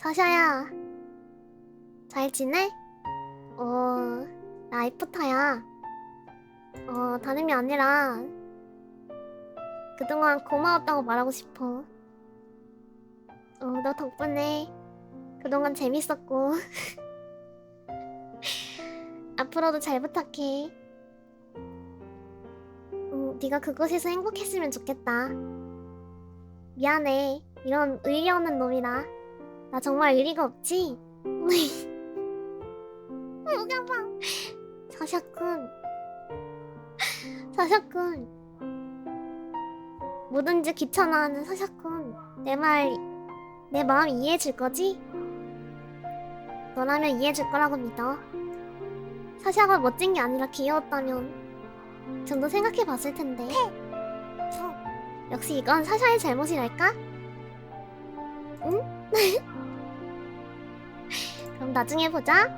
사샤야. 잘 지내? 어, 나 애프터야. 어, 다름이 아니라 그동안 고마웠다고 말하고 싶어. 어, 너 덕분에 그동안 재밌었고 앞으로도 잘 부탁해. 어, 네가 그곳에서 행복했으면 좋겠다. 미안해. 이런 의리 없는 놈이라. 나 정말 의리가 없지? 뭐가 봐. 사샤군. 사샤군. 뭐든지 귀찮아하는 사샤군. 내 말, 내 마음 이해해 줄 거지? 너라면 이해해 줄 거라고 믿어. 사샤가 멋진 게 아니라 귀여웠다면 좀 더 생각해 봤을 텐데. 역시 이건 사샤의 잘못이랄까? 응? 그럼 나중에 보자.